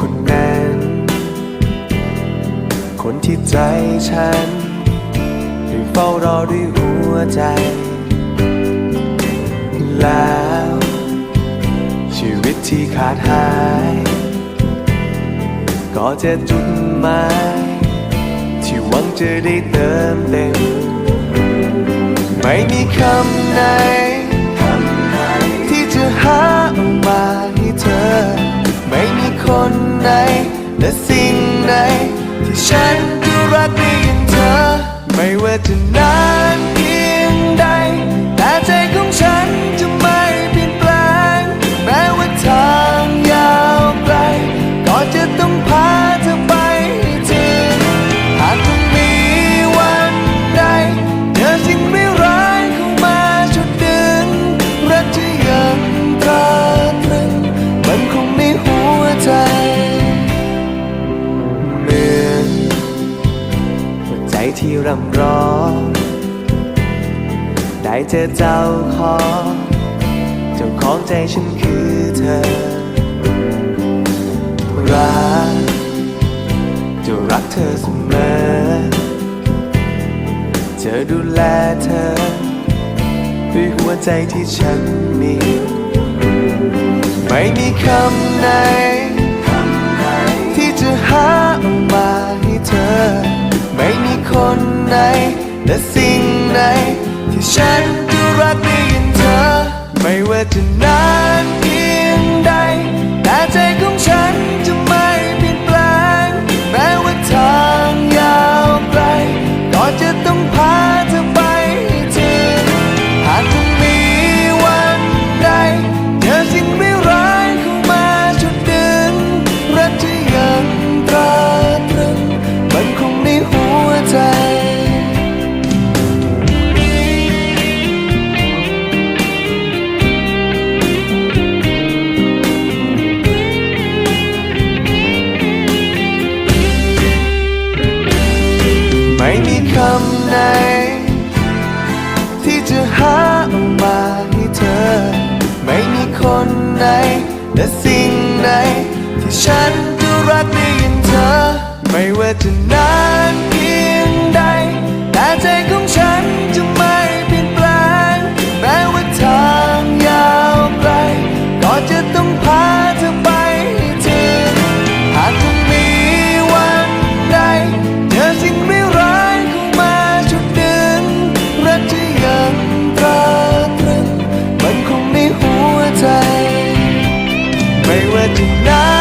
คนนั้น คนที่ใจฉันได้เฝ้ารอด้วยหัวใจ แล้ว ชีวิตที่ขาดหาย ก็จะจุดหมายที่หวังจะได้เติมเต็ม ไม่มีคำไหน คนไหนและสิ่งไหนที่ฉันจะรักได้ ที่รำร้อง ได้เจอเจ้าของ เจ้าของใจฉันคือเธอ รักจะรักเธอเสมอจะดูแลเธอ ด้วยหัวใจที่ฉันมี ไม่มีคำไหน และสิ่งไหนที่ฉันจะรักได้ยินเธอ ไม่ว่าจะนาน คำไหน ที่จะหาออกมาให้เธอ ไม่มีคนไหน และสิ่งไหน ที่ฉันจะรักได้ยินเธอ ไม่ว่าจะนานเพียง ไม่ว่าจะนาน